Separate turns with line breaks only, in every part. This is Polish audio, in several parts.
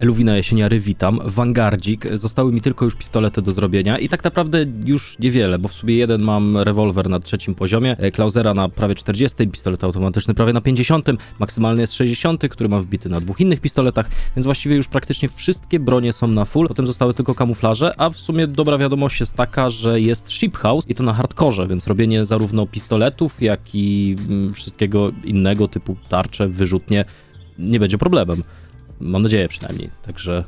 Eluwina Jesieniary, witam. Wangardzik. Zostały mi tylko już pistolety do zrobienia i tak naprawdę już niewiele, bo w sobie jeden mam rewolwer na trzecim poziomie, e, Klausera na prawie 40, pistolet automatyczny prawie na 50, maksymalny jest 60, który mam wbity na dwóch innych pistoletach, więc właściwie już praktycznie wszystkie bronie są na full. Potem zostały tylko kamuflaże, a w sumie dobra wiadomość jest taka, że jest Ship House i to na hardkorze, więc robienie zarówno pistoletów, jak i mm, wszystkiego innego typu tarcze, wyrzutnie nie będzie problemem. Mam nadzieję przynajmniej, także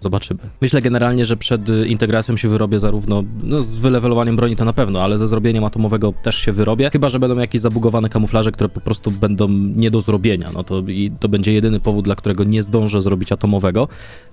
zobaczymy. Myślę generalnie, że przed y, integracją się wyrobię zarówno no, z wylewelowaniem broni to na pewno, ale ze zrobieniem atomowego też się wyrobię, chyba że będą jakieś zabugowane kamuflaże, które po prostu będą nie do zrobienia. No to i to będzie jedyny powód, dla którego nie zdążę zrobić atomowego,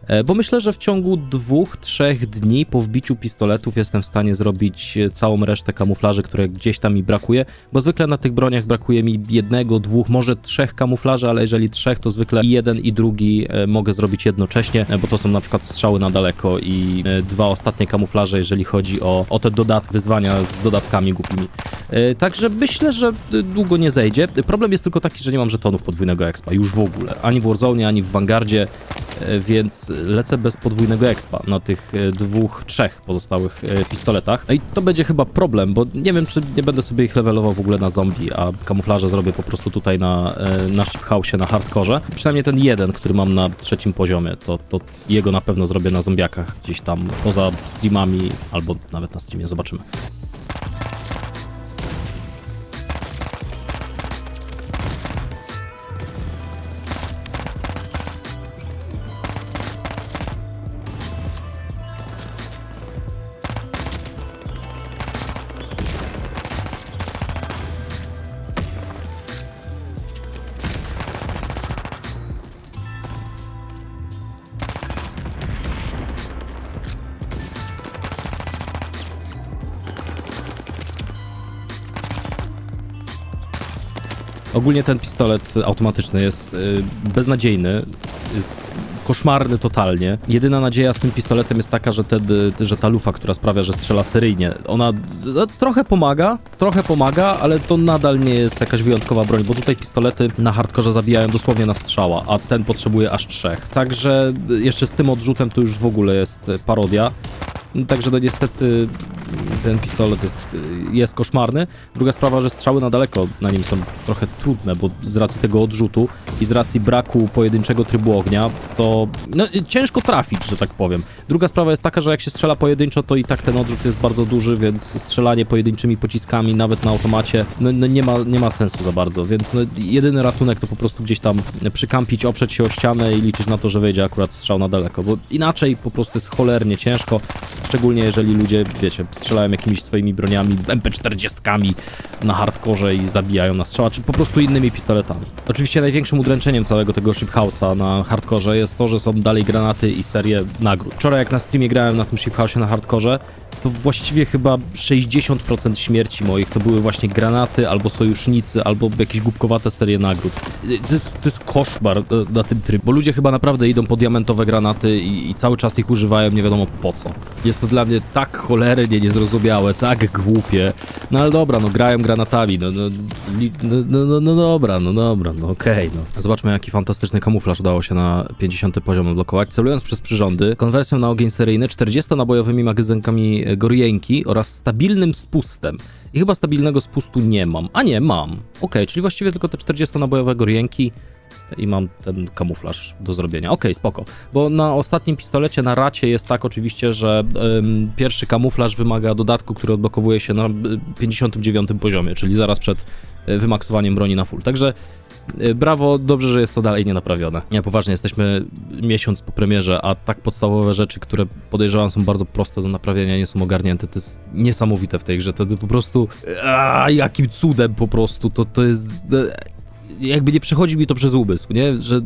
e, bo myślę, że w ciągu dwóch, trzech dni po wbiciu pistoletów jestem w stanie zrobić e, całą resztę kamuflaży, które gdzieś tam mi brakuje, bo zwykle na tych broniach brakuje mi jednego, dwóch, może trzech kamuflaży, ale jeżeli trzech, to zwykle jeden i drugi e, mogę zrobić jednocześnie, bo to są na przykład strzały na daleko i e, dwa ostatnie kamuflaże, jeżeli chodzi o, o te dodatki, wyzwania z dodatkami głupimi. E, Także myślę, że e, długo nie zejdzie. Problem jest tylko taki, że nie mam żetonów podwójnego expa, już w ogóle. Ani w Warzone, ani w Vanguardzie, e, więc lecę bez podwójnego expa na tych dwóch, trzech pozostałych pistoletach. No i to będzie chyba problem, bo nie wiem, czy nie będę sobie ich levelował w ogóle na zombie, a kamuflaże zrobię po prostu tutaj na, na Ship House, na hardkorze. Przynajmniej ten jeden, który mam na trzecim poziomie, to, to jego na pewno zrobię na zombiakach gdzieś tam poza streamami, albo nawet na streamie, zobaczymy. Ogólnie ten pistolet automatyczny jest y, beznadziejny, jest koszmarny totalnie. Jedyna nadzieja z tym pistoletem jest taka, że, ten, y, że ta lufa, która sprawia, że strzela seryjnie, ona no, trochę pomaga, trochę pomaga, ale to nadal nie jest jakaś wyjątkowa broń, bo tutaj pistolety na hardkorze zabijają dosłownie na strzała, a ten potrzebuje aż trzech. Także y, jeszcze z tym odrzutem to już w ogóle jest y, parodia. Także no niestety ten pistolet jest, jest koszmarny. Druga sprawa, że strzały na daleko na nim są trochę trudne, bo z racji tego odrzutu i z racji braku pojedynczego trybu ognia, to no, ciężko trafić, że tak powiem. Druga sprawa jest taka, że jak się strzela pojedynczo, to i tak ten odrzut jest bardzo duży, więc strzelanie pojedynczymi pociskami, nawet na automacie, no, no nie, ma, nie ma sensu za bardzo, więc no, jedyny ratunek to po prostu gdzieś tam przykampić, oprzeć się o ścianę i liczyć na to, że wejdzie akurat strzał na daleko, bo inaczej po prostu jest cholernie ciężko, szczególnie jeżeli ludzie, wiecie, strzelają jakimiś swoimi broniami, MP40 na hardkorze i zabijają na strzała, czy po prostu innymi pistoletami. Oczywiście największym udręczeniem całego tego Ship House'a na hardkorze jest to, że są dalej granaty i serie nagród. Wczoraj jak na streamie grałem na tym Ship House'ie na hardkorze, to właściwie chyba 60% śmierci moich to były właśnie granaty, albo sojusznicy, albo jakieś głupkowate serie nagród. To jest, to jest koszmar e, na tym trybie, bo ludzie chyba naprawdę idą po diamentowe granaty i, i cały czas ich używają nie wiadomo po co. Jest to dla mnie tak cholernie niezrozumiałe, tak głupie. No ale dobra, no grają granatami, no, no, no, no, no, no dobra, no dobra, no okej, no. Zobaczmy jaki fantastyczny kamuflaż udało się na 50 poziom odblokować. Celując przez przyrządy, konwersją na ogień seryjny, 40-nabojowymi magazynkami e, Gorienki oraz stabilnym spustem. I chyba stabilnego spustu nie mam. A nie, mam. Okej, czyli właściwie tylko te 40-nabojowe Gorienki i mam ten kamuflaż do zrobienia. Okej, spoko. Bo na ostatnim pistolecie na racie jest tak oczywiście, że ym, pierwszy kamuflaż wymaga dodatku, który odblokowuje się na y, 59 poziomie, czyli zaraz przed y, wymaksowaniem broni na full. Także brawo, dobrze, że jest to dalej nienaprawione. Nie, poważnie, jesteśmy miesiąc po premierze, a tak podstawowe rzeczy, które podejrzewam są bardzo proste do naprawienia, nie są ogarnięte. To jest niesamowite w tej grze. To, po prostu... A, jakim cudem po prostu. To, to jest... e, jakby nie przechodzi mi to przez umysł, nie? Że y,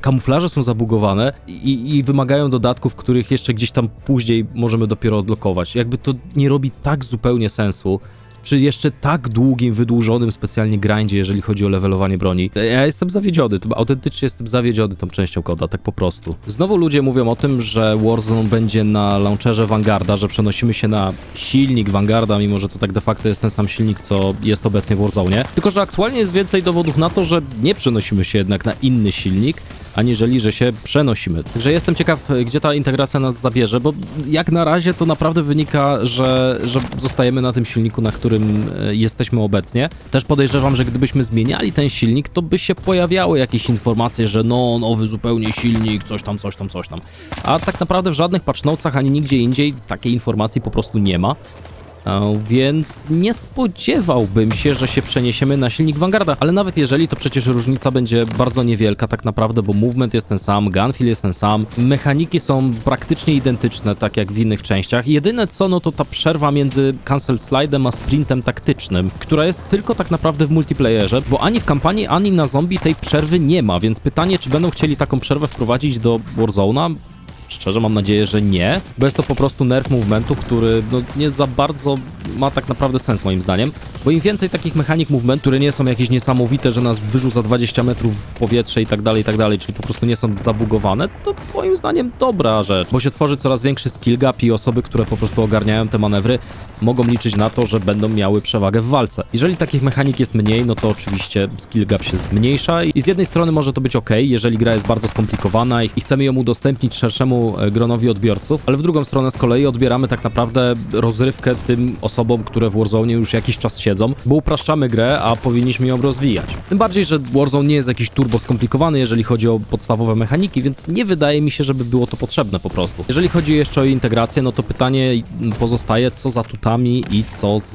kamuflaże są zabugowane i, i wymagają dodatków, których jeszcze gdzieś tam później możemy dopiero odblokować. Jakby to nie robi tak zupełnie sensu przy jeszcze tak długim, wydłużonym specjalnie grindzie, jeżeli chodzi o levelowanie broni. Ja jestem zawiedziony, autentycznie jestem zawiedziony tą częścią koda, tak po prostu. Znowu ludzie mówią o tym, że Warzone będzie na launcherze Vanguarda, że przenosimy się na silnik Vanguarda, mimo że to tak de facto jest ten sam silnik, co jest obecnie w Warzone. Tylko, że aktualnie jest więcej dowodów na to, że nie przenosimy się jednak na inny silnik, aniżeli, że się przenosimy. Także jestem ciekaw, gdzie ta integracja nas zabierze, bo jak na razie to naprawdę wynika, że, że zostajemy na tym silniku, na którym e, jesteśmy obecnie. Też podejrzewam, że gdybyśmy zmieniali ten silnik, to by się pojawiały jakieś informacje, że no, nowy zupełnie silnik, coś tam, coś tam, coś tam. A tak naprawdę w żadnych patchnotesach ani nigdzie indziej takiej informacji po prostu nie ma. E, Więc nie spodziewałbym się, że się przeniesiemy na silnik Vanguarda, ale nawet jeżeli, to przecież różnica będzie bardzo niewielka tak naprawdę, bo movement jest ten sam, gunfeel jest ten sam, mechaniki są praktycznie identyczne, tak jak w innych częściach. Jedyne co, no to ta przerwa między cancel slidem a sprintem taktycznym, która jest tylko tak naprawdę w multiplayerze, bo ani w kampanii, ani na zombie tej przerwy nie ma, więc pytanie, czy będą chcieli taką przerwę wprowadzić do Warzone'a? Szczerze mam nadzieję, że nie, bo jest to po prostu nerf movementu, który no, nie za bardzo ma tak naprawdę sens moim zdaniem, bo im więcej takich mechanik movement, które nie są jakieś niesamowite, że nas wyrzuca 20 metrów w powietrze i tak dalej, i tak dalej, czyli po prostu nie są zabugowane, to moim zdaniem dobra rzecz, bo się tworzy coraz większy skill gap i osoby, które po prostu ogarniają te manewry, mogą liczyć na to, że będą miały przewagę w walce. Jeżeli takich mechanik jest mniej, no to oczywiście skill gap się zmniejsza i z jednej strony może to być ok, jeżeli gra jest bardzo skomplikowana i chcemy ją udostępnić szerszemu e, gronowi odbiorców, ale w drugą stronę z kolei odbieramy tak naprawdę rozrywkę tym osobom, które w Warzone już jakiś czas siedzą, bo upraszczamy grę, a powinniśmy ją rozwijać. Tym bardziej, że Warzone nie jest jakiś turbo skomplikowany, jeżeli chodzi o podstawowe mechaniki, więc nie wydaje mi się, żeby było to potrzebne po prostu. Jeżeli chodzi jeszcze o integrację, no to pytanie pozostaje, co za tutami i co z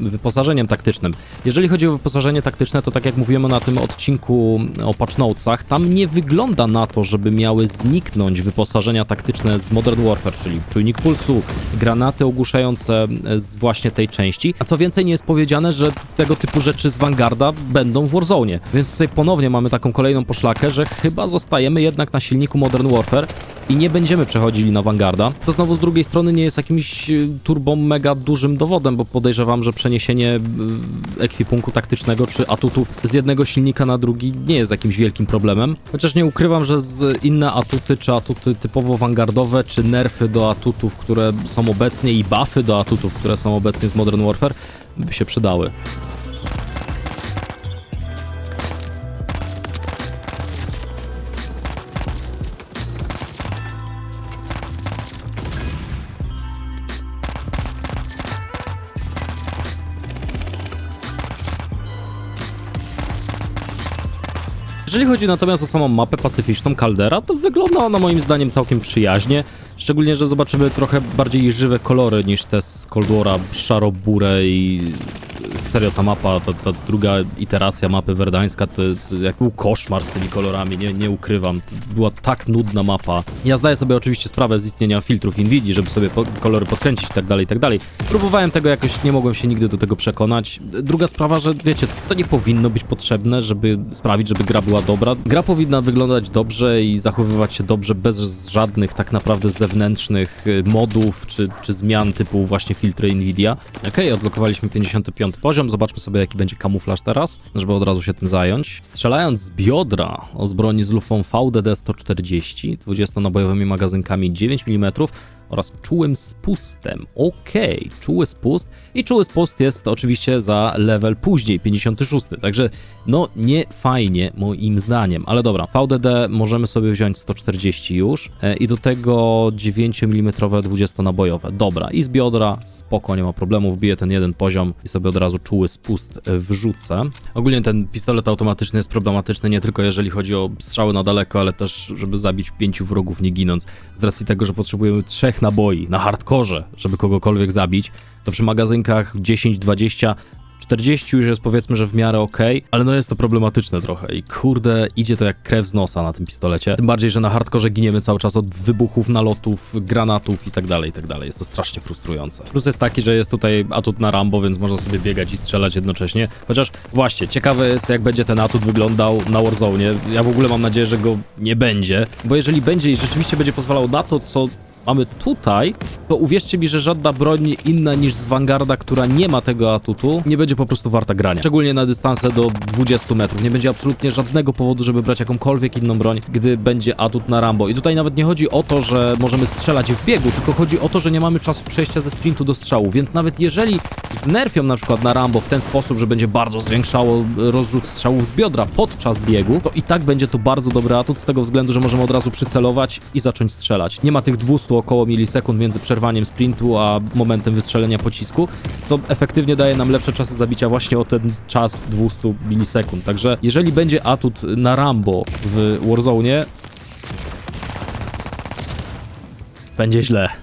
wyposażeniem taktycznym. Jeżeli chodzi o wyposażenie taktyczne, to tak jak mówimy na tym odcinku o patch tam nie wygląda na to, żeby miały zniknąć wyposażenia taktyczne z Modern Warfare, czyli czujnik pulsu, granaty ogłuszające z właśnie tej części. A co więcej, nie jest powiedziane, że tego typu rzeczy z Vanguarda będą w Warzone. Więc tutaj ponownie mamy taką kolejną poszlakę, że chyba zostajemy jednak na silniku Modern Warfare i nie będziemy przechodzili na Vanguarda, co znowu z drugiej strony nie jest jakimś y, turbo mega dużym dowodem, bo podejrzewam, że przeniesienie y, ekwipunku taktycznego czy atutów z jednego silnika na drugi nie jest jakimś wielkim problemem. Chociaż nie ukrywam, że z inne atuty czy atuty typowo vanguardowe, czy nerfy do atutów, które są obecnie i buffy do atutów, które są obecnie z Modern Warfare by się przydały. Jeżeli chodzi natomiast o samą mapę pacyficzną Caldera, to wygląda ona moim zdaniem całkiem przyjaźnie. Szczególnie, że zobaczymy trochę bardziej żywe kolory niż te z Cold War'a, szaro-burę i serio ta mapa, ta, ta druga iteracja mapy werdańska, to, to jak był koszmar z tymi kolorami, nie, nie ukrywam. To była tak nudna mapa. Ja zdaję sobie oczywiście sprawę z istnienia filtrów Nvidia, żeby sobie po, kolory podkręcić i tak dalej, i tak dalej. Próbowałem tego jakoś, nie mogłem się nigdy do tego przekonać. Druga sprawa, że wiecie, to nie powinno być potrzebne, żeby sprawić, żeby gra była dobra. Gra powinna wyglądać dobrze i zachowywać się dobrze bez żadnych tak naprawdę zewnętrznych y, modów czy, czy zmian typu właśnie filtry Nvidia. Okej, odblokowaliśmy 55 poziom, zobaczmy sobie jaki będzie kamuflaż teraz, żeby od razu się tym zająć. Strzelając z biodra o zbroni z lufą VDD 140, 20-nabojowymi magazynkami 9 mm oraz czułym spustem. Okej, czuły spust i czuły spust jest oczywiście za level później, 56, także no nie fajnie moim zdaniem, ale dobra, VDD możemy sobie wziąć 140 już e, i do tego 9 mm 20-nabojowe. Dobra, i z biodra spoko, nie ma problemu, wbiję ten jeden poziom i sobie od razu czuły spust e, wrzucę. Ogólnie ten pistolet automatyczny jest problematyczny nie tylko jeżeli chodzi o strzały na daleko, ale też żeby zabić pięciu wrogów nie ginąc. Z racji tego, że potrzebujemy trzech naboi na hardkorze, żeby kogokolwiek zabić, to przy magazynkach 10, 20 40 już jest powiedzmy, że w miarę okej, ale no jest to problematyczne trochę i kurde, idzie to jak krew z nosa na tym pistolecie. Tym bardziej, że na hardkorze giniemy cały czas od wybuchów, nalotów, granatów i tak dalej, i tak dalej. Jest to strasznie frustrujące. Plus jest taki, że jest tutaj atut na Rambo, więc można sobie biegać i strzelać jednocześnie. Chociaż właśnie, ciekawe jest jak będzie ten atut wyglądał na Warzone. Ja w ogóle mam nadzieję, że go nie będzie, bo jeżeli będzie i rzeczywiście będzie pozwalał na to, co mamy tutaj, to uwierzcie mi, że żadna broń inna niż z Vanguarda, która nie ma tego atutu, nie będzie po prostu warta grania. Szczególnie na dystanse do 20 metrów. Nie będzie absolutnie żadnego powodu, żeby brać jakąkolwiek inną broń, gdy będzie atut na Rambo. I tutaj nawet nie chodzi o to, że możemy strzelać w biegu, tylko chodzi o to, że nie mamy czasu przejścia ze sprintu do strzału, więc nawet jeżeli znerfią na przykład na Rambo w ten sposób, że będzie bardzo zwiększało rozrzut strzałów z biodra podczas biegu, to i tak będzie to bardzo dobry atut z tego względu, że możemy od razu przycelować i zacząć strzelać. Nie ma tych 200 około milisekund między przerwaniem sprintu a momentem wystrzelenia pocisku, co efektywnie daje nam lepsze czasy zabicia właśnie o ten czas 200 milisekund. Także jeżeli będzie atut na Rambo w Warzone, będzie źle.